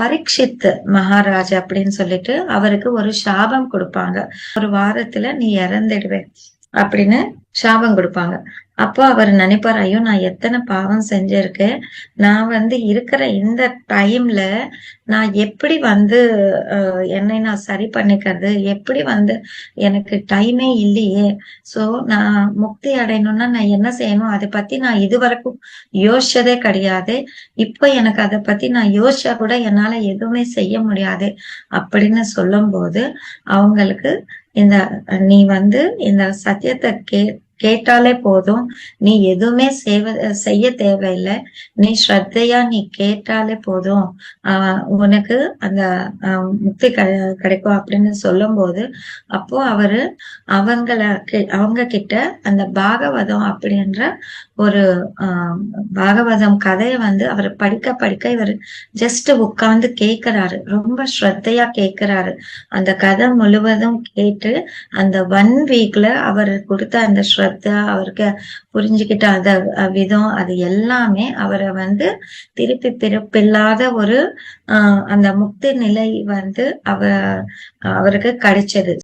பரீட்சித் மகாராஜ் அப்படின்னு சொல்லிட்டு அவருக்கு ஒரு சாபம் கொடுப்பாங்க. ஒரு வாரத்துல நீ இறந்துடுவே அப்படின்னு சாபம் கொடுப்பாங்க. அப்போ அவர் நினைப்பார் ஐயோ நான் எத்தனை பாவம் செஞ்சிருக்கேன் நான் வந்து இருக்கிற இந்த டைம்ல நான் எப்படி வந்து என்னை நான் சரி பண்ணிக்கிறது? எப்படி வந்து எனக்கு டைமே இல்லையே. சோ நான் முக்தி அடையணும்னா நான் என்ன செய்யணும்? அதை பத்தி நான் இதுவரைக்கும் யோசிச்சதே கிடையாது. இப்போ எனக்கு அதை பத்தி நான் யோசிச்சா கூட என்னால எதுவுமே செய்ய முடியாது. அப்படின்னு சொல்லும்போது அவங்களுக்கு இந்த நீ வந்து இந்த சத்தியத்தை கே கேட்டாலே போதும். நீ எதுவுமே செய்வ செய்ய தேவையில்லை. நீ ஸ்ரத்தையா நீ கேட்டாலே போதும். ஆஹ் உனக்கு அந்த முக்தி கிடைக்கும் அப்படின்னு சொல்லும் போது அப்போ அவரு அவங்கள அவங்க கிட்ட அந்த பாகவதம் அப்படின்ற ஒரு ஆஹ் பாகவதம் கதையை வந்து அவர் படிக்க படிக்க இவர் ஜஸ்ட் உட்கார்ந்து கேக்குறாரு. ரொம்ப ஸ்ரத்தையா கேக்குறாரு. அந்த கதை முழுவதும் கேட்டு அந்த ஒன் வீக்ல அவர் கொடுத்த அந்த அவருக்கு புரிஞ்சுக்கிட்ட அந்த விதம் அது எல்லாமே அவரை வந்து திருப்பி பிறப்பில்லாத ஒரு அந்த முக்தி நிலை வந்து அவ அவருக்கு கிடைச்சது.